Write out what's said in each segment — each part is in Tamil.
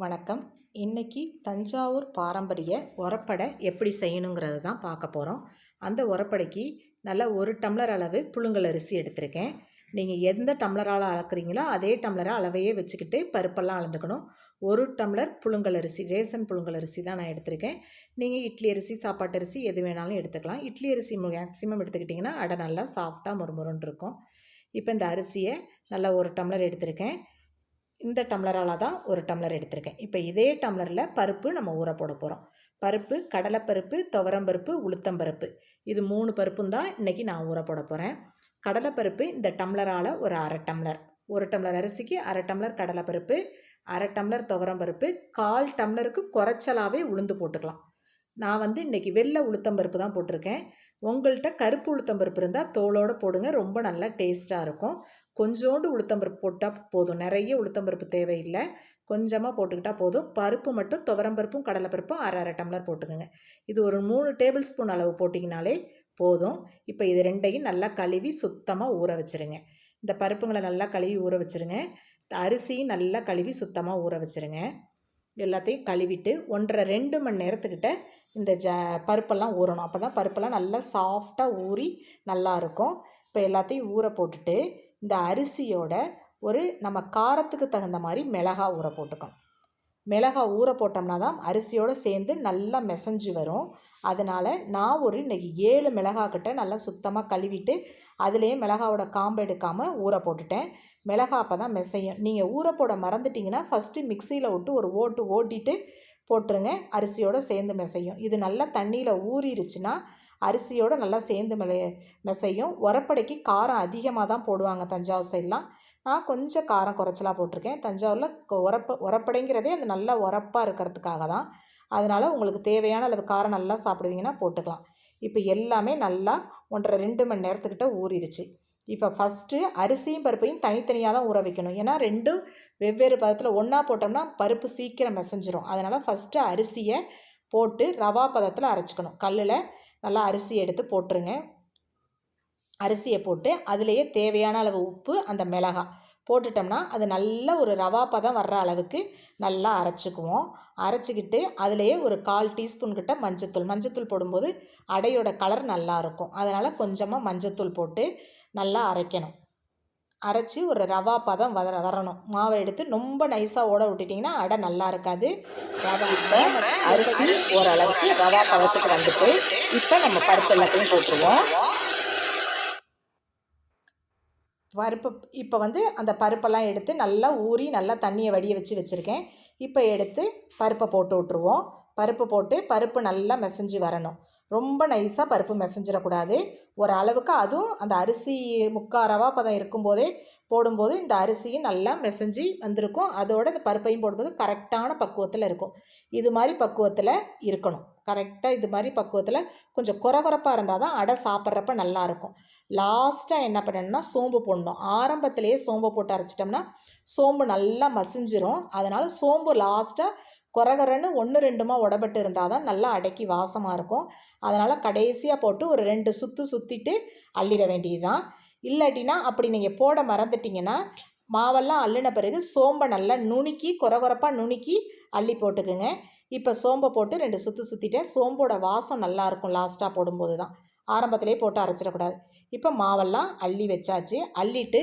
வணக்கம். இன்னைக்கு தஞ்சாவூர் பாரம்பரிய உரப்படை எப்படி செய்யணுங்கிறது தான் பார்க்க போகிறோம் அந்த உரப்படைக்கு நல்லா ஒரு டம்ளர் அளவு புழுங்கல் அரிசி எடுத்திருக்கேன். நீங்கள் எந்த டம்ளரால் அளக்குறீங்களோ அதே டம்ளரை அளவையே வச்சுக்கிட்டு பருப்பெல்லாம் அளந்துக்கணும். ஒரு டம்ளர் புழுங்கல் அரிசி ரேசன் புழுங்கல் அரிசி தான் நான் எடுத்திருக்கேன். நீங்கள் இட்லி அரிசி சாப்பாட்டு அரிசி எது வேணாலும் எடுத்துக்கலாம். இட்லி அரிசி மேக்ஸிமம் எடுத்துக்கிட்டிங்கன்னா அடை நல்லா சாஃப்டாக முறுமுறுன்னு இருக்கும். இப்போ இந்த அரிசியை நல்லா ஒரு டம்ளர் எடுத்திருக்கேன். இந்த டம்ளரால் தான் ஒரு டம்ளர் எடுத்திருக்கேன். இப்போ இதே டம்ளரில் பருப்பு நம்ம ஊற போட போகிறோம் பருப்பு கடலைப்பருப்பு துவரம்பருப்பு உளுத்தம்பருப்பு. இது மூணு பருப்பும் தான் இன்றைக்கி நான் ஊற போட போகிறேன் கடலைப்பருப்பு இந்த டம்ளரால் ஒரு அரை டம்ளர். ஒரு டம்ளர் அரிசிக்கு அரை டம்ளர் கடலைப்பருப்பு அரை டம்ளர் துவரம்பருப்பு கால் டம்ளருக்கு குறைச்சலாகவே உளுந்து போட்டுக்கலாம். நான் வந்து இன்றைக்கி வெள்ளை உளுத்தம்பருப்பு தான் போட்டிருக்கேன். உங்கள்கிட்ட கருப்பு உளுத்தம்பருப்பு இருந்தால் தோலோடு போடுங்க. ரொம்ப நல்லா டேஸ்ட்டாக இருக்கும். கொஞ்சோண்டு உளுத்தம்பருப்பு போட்டால் போதும். நிறைய உளுத்தம்பருப்பு தேவையில்லை. கொஞ்சமாக போட்டுக்கிட்டால் போதும். பருப்பு மட்டும் துவரம்பருப்பும் கடலைப்பருப்பும் அரை அரை டம்ளர் போட்டுக்கோங்க. இது ஒரு மூணு டேபிள் ஸ்பூன் அளவு போட்டிங்கனாலே போதும். இப்போ இது ரெண்டையும் நல்லா கழுவி சுத்தமாக ஊற வச்சுருங்க. இந்த பருப்புங்களை நல்லா கழுவி ஊற வச்சுருங்க. அரிசியும் நல்லா கழுவி சுத்தமாக ஊற வச்சுருங்க. எல்லாத்தையும் கழுவிட்டு ஒன்றரை ரெண்டு மணி நேரத்துக்கிட்ட இந்த ஜ பருப்பெல்லாம் ஊறணும். அப்போ தான் பருப்பெல்லாம் நல்லா சாஃப்டாக ஊறி நல்லாயிருக்கும் இப்போ எல்லாத்தையும் ஊற போட்டுட்டு இந்த அரிசியோட ஒரு நம்ம காரத்துக்கு தகுந்த மாதிரி மிளகா ஊற போட்டுக்கணும். மிளகா ஊற போட்டோம்னா தான் அரிசியோடு சேர்ந்து நல்லா மெசஞ்சு வரும். அதனால் நான் ஒரு இன்றைக்கி ஏழு மிளகா கிட்ட நல்லா சுத்தமாக கழுவிட்டு அதுலேயே மிளகாவோட காம்பு எடுக்காமல் ஊற போட்டுட்டேன். மிளகா அப்போ தான் மெசையும். நீங்கள் ஊற போட மறந்துட்டிங்கன்னா ஃபஸ்ட்டு மிக்சியில் விட்டு ஒரு ஓட்டு ஓட்டிட்டு போட்டுருங்க. அரிசியோடு சேர்ந்து மெசையும். இது நல்லா தண்ணியில் ஊறிடுச்சுன்னா அரிசியோடு நல்லா சேர்ந்து மெல மெசையும். உரப்படைக்கு காரம் அதிகமாக தான் போடுவாங்க தஞ்சாவூர் சைட்லாம். நான் கொஞ்சம் காரம் குறைச்சலாக போட்டிருக்கேன். தஞ்சாவூரில் உரப்ப உரப்படைங்கிறதே அந்த நல்லா உரப்பாக இருக்கிறதுக்காக தான். அதனால் உங்களுக்கு தேவையான அளவு காரம் நல்லா சாப்பிடுவீங்கன்னா போட்டுக்கலாம். இப்போ எல்லாமே நல்லா ஒன்றரை ரெண்டு மணி நேரத்துக்கிட்ட ஊறிடுச்சு. இப்போ ஃபஸ்ட்டு அரிசியும் பருப்பையும் தனித்தனியாக தான் ஊற வைக்கணும். ஏன்னா ரெண்டும் வெவ்வேறு பதத்தில் ஒன்றா போட்டோம்னா பருப்பு சீக்கிரம் மெசஞ்சிரும். அதனால் ஃபஸ்ட்டு அரிசியை போட்டு ரவா பதத்தில் அரைச்சிக்கணும். கல்லில் நல்லா அரிசி எடுத்து போட்டுருங்க. அரிசியை போட்டு அதுலேயே தேவையான அளவு உப்பு அந்த மிளகா போட்டுட்டோம்னா அது நல்ல ஒரு ரவா பதம் வர்ற அளவுக்கு நல்லா அரைச்சிக்குவோம். அரைச்சிக்கிட்டு அதுலேயே ஒரு கால் டீஸ்பூன் கிட்ட மஞ்சத்தூள் மஞ்சத்தூள் போடும்போது அடையோட கலர் நல்லாயிருக்கும் அதனால் கொஞ்சமாக மஞ்சத்தூள் போட்டு நல்லா அரைக்கணும். அரைச்சி ஒரு ரவா பதம் வர வரணும். மாவை எடுத்து ரொம்ப நைஸாக ஓட விட்டுட்டிங்கன்னா அடை நல்லா இருக்காது. ரவா இப்போ அரிசி ஓரளவுக்கு ரவா பதத்துக்கு வந்துட்டு இப்போ நம்ம பருப்பு எல்லாத்தையும் போட்டுருவோம். பருப்பு இப்போ வந்து அந்த பருப்பெல்லாம் எடுத்து நல்லா ஊறி நல்லா தண்ணியை வடிய வச்சு வச்சுருக்கேன். இப்போ எடுத்து பருப்பை போட்டு விட்ருவோம் பருப்பு போட்டு பருப்பு நல்லா மெசஞ்சு வரணும். ரொம்ப நைஸாக பருப்பு மெசஞ்சிடக்கூடாது. ஒரு அளவுக்கு அதுவும் அந்த அரிசி முக்கால் ரவா பதம் இருக்கும்போதே போடும்போது இந்த அரிசியும் நல்லா மெசஞ்சி வந்திருக்கும். அதோட இந்த பருப்பையும் போடும்போது கரெக்டான பக்குவத்தில் இருக்கும். இது மாதிரி பக்குவத்தில் இருக்கணும். கரெக்டாக இது மாதிரி பக்குவத்தில் கொஞ்சம் குறகுறப்பாக இருந்தால் தான் அடை சாப்பிட்றப்ப நல்லாயிருக்கும் லாஸ்ட்டாக என்ன பண்ணணும்னா சோம்பு போடணும். ஆரம்பத்திலேயே சோம்பு போட்டு அரைச்சிட்டோம்னா சோம்பு நல்லா மசிஞ்சிரும். அதனால் சோம்பு லாஸ்ட்டாக குறகுறன்னு ஒன்று ரெண்டுமா உடப்பட்டு இருந்தால் தான் நல்லா அடக்கி வாசமாக இருக்கும். அதனால் கடைசியாக போட்டு ஒரு ரெண்டு சுற்று சுற்றிட்டு அள்ளிட வேண்டியது தான் இல்லாட்டினா அப்படி நீங்கள் போட மறந்துட்டிங்கன்னா மாவெல்லாம் அள்ளின பிறகு சோம்பை நல்லா நுணுக்கி குறகுறப்பாக நுணுக்கி அள்ளி போட்டுக்குங்க. இப்போ சோம்பை போட்டு ரெண்டு சுற்று சுற்றிட்டேன் சோம்போட வாசம் நல்லாயிருக்கும் லாஸ்ட்டாக போடும்போது தான் ஆரம்பத்திலே போட்டு அரைச்சிடக்கூடாது. இப்போ மாவெல்லாம் அள்ளி வச்சாச்சு. அள்ளிட்டு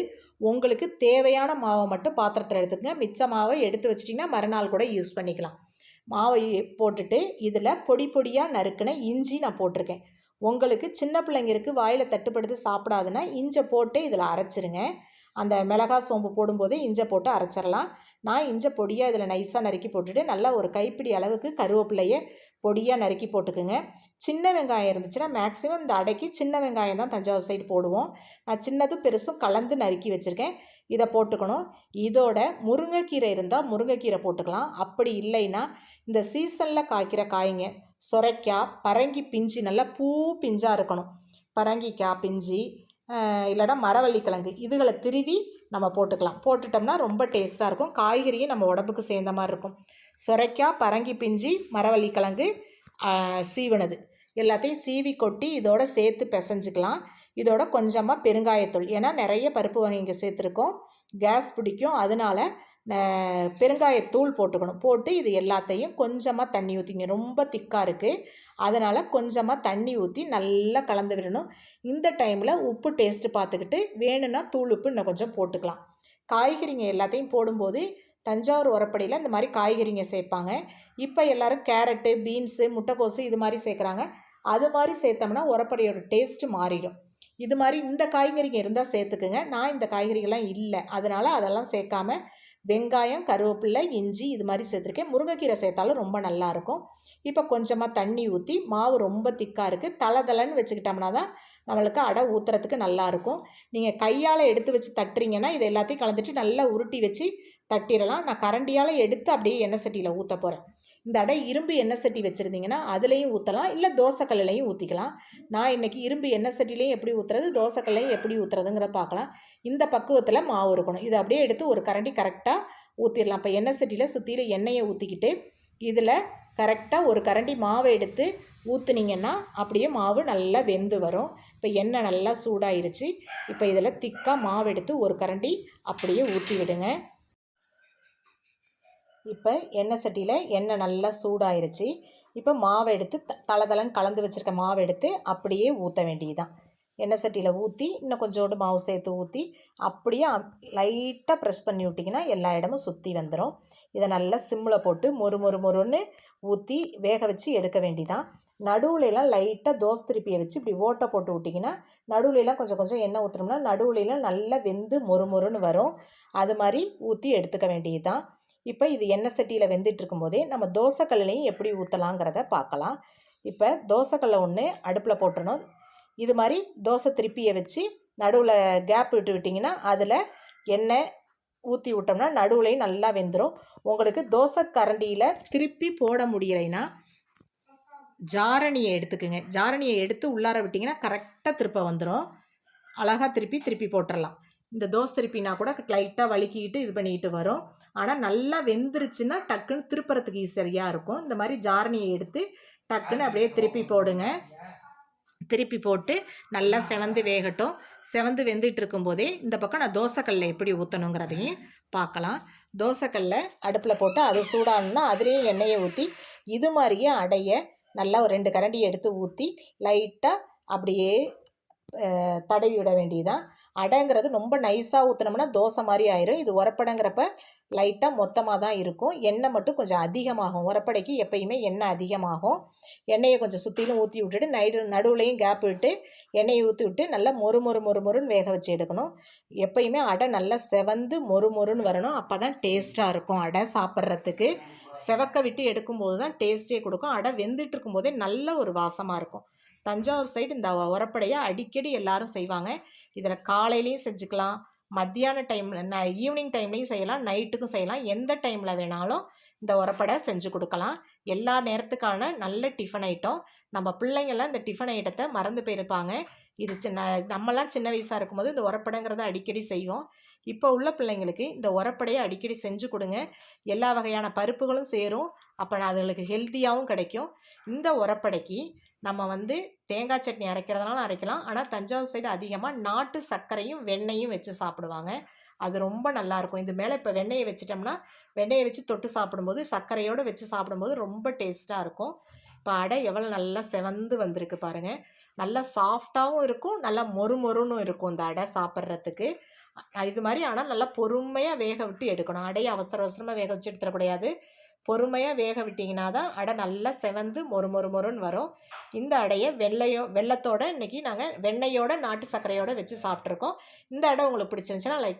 உங்களுக்கு தேவையான மாவை மட்டும் பாத்திரத்தில் எடுத்துக்கங்க. மிச்ச மாவை எடுத்து வச்சிட்டிங்கன்னா மறுநாள் கூட யூஸ் பண்ணிக்கலாம். மாவை போட்டுட்டு இதில் பொடி பொடியாக நறுக்கின இஞ்சி நான் போட்டிருக்கேன். உங்களுக்கு சின்ன பிள்ளைங்களுக்கு வாயில் தட்டுப்படுத்தி சாப்பிடாதுன்னா இஞ்சை போட்டு இதில் அரைச்சிருங்க. அந்த மிளகா சோம்பு போடும்போது இஞ்சை போட்டு அரைச்சிடலாம் நான் இஞ்ச பொடியாக இதில் நைஸாக நறுக்கி போட்டுட்டு நல்லா ஒரு கைப்பிடி அளவுக்கு கருவேப்பிலையை பொடியாக நறுக்கி போட்டுக்குங்க. சின்ன வெங்காயம் இருந்துச்சுன்னா மேக்ஸிமம் இந்த அடைக்கு சின்ன வெங்காயம் தான் தஞ்சாவூர் சைடு போடுவோம். நான் சின்னதும் பெருசும் கலந்து நறுக்கி வச்சுருக்கேன். இதை போட்டுக்கணும். இதோட முருங்கைக்கீரை இருந்தால் முருங்கைக்கீரை போட்டுக்கலாம். அப்படி இல்லைன்னா இந்த சீசனில் காய்க்கிற காய்ங்க சொரைக்காய் பரங்கி பிஞ்சு நல்லா பூ பிஞ்சாக இருக்கணும். பரங்கிக்காய் பிஞ்சு இல்லைனா மரவள்ளி கிழங்கு இதுகளை திருவி நம்ம போட்டுக்கலாம். போட்டுட்டோம்னா ரொம்ப டேஸ்ட்டாக இருக்கும். காய்கறியும் நம்ம உடம்புக்கு சேர்ந்த மாதிரி இருக்கும். சொரைக்காய் பரங்கி பிஞ்சு மரவள்ளி கிழங்கு சீவனது. எல்லாத்தையும் சீவி கொட்டி இதோட சேர்த்து பிசைஞ்சிக்கலாம். இதோட கொஞ்சமாக பெருங்காயத்தூள். ஏன்னா நிறைய பருப்பு வகை இங்கே சேர்த்துருக்கோம். கேஸ் பிடிக்கும். அதனால் பெருங்காயத்தூள் போட்டுக்கணும். போட்டு இது எல்லாத்தையும் கொஞ்சமாக தண்ணி ஊற்றிங்க ரொம்ப திக்காக இருக்குது அதனால் கொஞ்சமாக தண்ணி ஊற்றி நல்லா கலந்து விடணும் இந்த டைமில் உப்பு டேஸ்ட்டு பார்த்துக்கிட்டு வேணும்னா தூள் உப்பு இன்னும் கொஞ்சம் போட்டுக்கலாம். காய்கறிங்க எல்லாத்தையும் போடும்போது தஞ்சாவூர் உரப்படியில் இந்த மாதிரி காய்கறிங்க சேர்ப்பாங்க இப்போ எல்லோரும் கேரட்டு பீன்ஸு முட்டைக்கோசு இது மாதிரி சேர்க்குறாங்க அது மாதிரி சேர்த்தோம்னா உரப்படியோட டேஸ்ட்டு மாறிடும். இது மாதிரி இந்த காய்கறிங்க இருந்தால் சேர்த்துக்குங்க நான் இந்த காய்கறிகள்லாம் இல்லை. அதனால் அதெல்லாம் சேர்க்காம வெங்காயம் கருவேப்பிலை இஞ்சி இது மாதிரி சேர்த்துருக்கேன். முருங்கைக்கீரை சேர்த்தாலும் ரொம்ப நல்லாயிருக்கும் இப்போ கொஞ்சமாக தண்ணி ஊற்றி மாவு ரொம்ப திக்காக இருக்குது தலை தலைன்னு வச்சுக்கிட்டோம்னா தான் நம்மளுக்கு அடை ஊற்றுறதுக்கு நல்லாயிருக்கும் நீங்கள் கையால் எடுத்து வச்சு தட்டுறீங்கன்னா இது எல்லாத்தையும் கலந்துட்டு நல்லா உருட்டி வச்சு தட்டிடலாம். நான் கரண்டியால் எடுத்து அப்படியே எண்ணெய் சட்டியில் ஊற்ற போகிறேன் இந்த அடை இரும்பு எண்ணெய் சட்டி வச்சுருந்தீங்கன்னா அதுலேயும் ஊற்றலாம் இல்லை தோசைக்கல்லையும் ஊற்றிக்கலாம் நான் இன்றைக்கி இரும்பு எண்ணெய் சட்டிலையும் எப்படி ஊற்றுறது தோசைக்கல்லையும் எப்படி ஊற்றுறதுங்கிறத பார்க்கலாம் இந்த பக்குவத்தில் மாவு இருக்கணும். இதை அப்படியே எடுத்து ஒரு கரண்டி கரெக்டாக ஊற்றிடலாம் இப்போ எண்ணெய் சட்டியில் சுற்றிலும் எண்ணெயை ஊற்றிக்கிட்டு இதில் கரெக்டாக ஒரு கரண்டி மாவை எடுத்து ஊற்றுனீங்கன்னா அப்படியே மாவு நல்லா வெந்து வரும். இப்போ எண்ணெய் நல்லா சூடாயிருச்சு. இப்போ இதில் திக்காக மாவு எடுத்து ஒரு கரண்டி அப்படியே ஊற்றி விடுங்க இப்போ எண்ணெய் சட்டியில் எண்ணெய் நல்லா சூடாயிருச்சு. இப்போ மாவை எடுத்து த தளதளன்னு கலந்து வச்சுருக்க மாவை எடுத்து அப்படியே ஊற்ற வேண்டியதுதான். எண்ணெய் சட்டியில் ஊற்றி இன்னும் கொஞ்சோண்டு மாவு சேர்த்து ஊற்றி அப்படியே லைட்டாக ப்ரெஸ் பண்ணி விட்டிங்கன்னா எல்லா இடமும் சுற்றி வந்துடும் இதை நல்லா சிம்மில் போட்டு மொறு மொறு மொறுன்னு ஊற்றி வேக வச்சு எடுக்க வேண்டிதான் நடுவுலலாம் லைட்டாக தோசை திருப்பியை வச்சு இப்படி ஓட்டை போட்டு விட்டிங்கன்னா நடுவுலலாம் கொஞ்சம் கொஞ்சம் எண்ணெய் ஊற்றுனோம்னா நடுவுலலாம் நல்லா வெந்து மொறு மொறுன்னு வரும். அது மாதிரி ஊற்றி எடுத்துக்க வேண்டியது தான் இப்போ இது எண்ணெய் சட்டியில் வெந்துட்டு இருக்கும்போதே நம்ம தோசைக்கல்லையும் எப்படி ஊற்றலாங்கிறத பார்க்கலாம். இப்போ தோசைக்கல்லை ஒன்று அடுப்பில் போட்டுடணும் இது மாதிரி தோசை திருப்பியை வச்சு நடுவில் கேப் விட்டு விட்டிங்கன்னா அதில் எண்ணெய் ஊற்றி விட்டோம்னா நடுவுலையும் நல்லா வெந்துடும் உங்களுக்கு தோசை கரண்டியில் திருப்பி போட முடியலைன்னா ஜாரணியை எடுத்துக்குங்க. ஜாரணியை எடுத்து உள்ளார விட்டிங்கன்னா கரெக்டாக திருப்ப வந்துடும் அழகாக திருப்பி திருப்பி போட்டுடலாம் இந்த தோசை திருப்பினா கூட லைட்டாக வலிக்கிட்டு இது பண்ணிக்கிட்டு வரும். ஆனால் நல்லா வெந்துருச்சுன்னா டக்குன்னு திருப்புறத்துக்கு சரியாக இருக்கும். இந்த மாதிரி ஜாரணியை எடுத்து டக்குன்னு அப்படியே திருப்பி போடுங்க. திருப்பி போட்டு நல்லா செவந்து வேகட்டும். செவந்து வெந்துட்டு இருக்கும்போதே இந்த பக்கம் நான் தோசைக்கல்ல எப்படி ஊற்றணுங்கிறதையும் பார்க்கலாம். தோசைக்கல்ல அடுப்பில் போட்டு அது சூடாகணுன்னா அதுலேயே எண்ணெயை ஊற்றி இது மாதிரியே அடைய நல்லா ஒரு ரெண்டு கரண்டி எடுத்து ஊற்றி லைட்டாக அப்படியே தடவி விட வேண்டியதான் அடைங்கிறது ரொம்ப நைஸாக ஊற்றினோம்னா தோசை மாதிரி ஆயிரும். இது உரப்படைங்கிறப்ப லைட்டாக மொத்தமாக தான் இருக்கும். எண்ணெய் மட்டும் கொஞ்சம் அதிகமாகும். உரப்படைக்கு எப்பயுமே எண்ணெய் அதிகமாகும். எண்ணெயை கொஞ்சம் சுற்றிலும் ஊற்றி விட்டுட்டு நைடு நடுவுலையும் கேப் விட்டு எண்ணெயை ஊற்றி விட்டு நல்லா மொறு மொறு மொறு மொறுன்னு வேக வச்சு எடுக்கணும். எப்பயுமே அடை நல்லா செவந்து மொறு மொறுன்னு வரணும். அப்போ தான் டேஸ்ட்டாக இருக்கும் அடை சாப்பிட்றதுக்கு. செவக்க விட்டு எடுக்கும்போது தான் டேஸ்ட்டே கொடுக்கும். அடை வெந்துட்டு இருக்கும்போதே நல்ல ஒரு வாசமாக இருக்கும். தஞ்சாவூர் சைடு இந்த உரப்படையை அடிக்கடி எல்லாரும் செய்வாங்க. இதில் காலையிலையும் செஞ்சுக்கலாம் மத்தியான டைமில் ஈவினிங் டைம்லையும் செய்யலாம் நைட்டுக்கும் செய்யலாம். எந்த டைமில் வேணாலும் இந்த உரப்படை செஞ்சு கொடுக்கலாம். எல்லா நேரத்துக்கான நல்ல டிஃபன் ஐட்டம் நம்ம பிள்ளைங்கள்லாம் இந்த டிஃபன் ஐட்டத்தை மறந்து போயிருப்பாங்க. இது சின்ன நம்மலாம் சின்ன வயசாக இருக்கும்போது இந்த உரப்படைங்கிறத அடிக்கடி செய்வோம். இப்போ உள்ள பிள்ளைங்களுக்கு இந்த உரப்படையை அடிக்கடி செஞ்சு கொடுங்க. எல்லா வகையான பருப்புகளும் சேரும். அப்போ அதுகளுக்கு ஹெல்த்தியாகவும் கிடைக்கும். இந்த உரப்படைக்கு நம்ம வந்து தேங்காய் சட்னி அரைக்கிறதுனால அரைக்கலாம். ஆனால் தஞ்சாவூர் சைடு அதிகமாக நாட்டு சர்க்கரையும் வெண்ணையும் வச்சு சாப்பிடுவாங்க. அது ரொம்ப நல்லாயிருக்கும் இது மேலே இப்போ வெண்ணெயை வச்சிட்டோம்னா வெண்ணெயை வச்சு தொட்டு சாப்பிடும்போது சர்க்கரையோடு வச்சு சாப்பிடும்போது ரொம்ப டேஸ்ட்டாக இருக்கும். இப்போ அடை எவ்வளோ நல்லா செவந்து வந்திருக்கு பாருங்கள் நல்லா சாஃப்டாகவும் இருக்கும். நல்லா மொறு மொறுன்னு இருக்கும் இந்த அடை சாப்பிட்றதுக்கு. இது மாதிரி ஆனால் நல்லா பொறுமையாக வேக விட்டு எடுக்கணும். அடையை அவசர அவசரமாக வேக வச்சு எடுத்துடக்கூடாது. பொறுமையாக வேக விட்டிங்கன்னா தான் அடை நல்லா செவந்து மொறு மொறு மொறுன்னு வரும். இந்த அடையை வெள்ளையோ வெள்ளத்தோட இன்றைக்கி நாங்கள் வெண்ணெயோட நாட்டு சர்க்கரையோடு வச்சு சாப்பிட்ருக்கோம் இந்த அடை உங்களுக்கு பிடிச்சிருந்துச்சுன்னா லைக் பண்ணி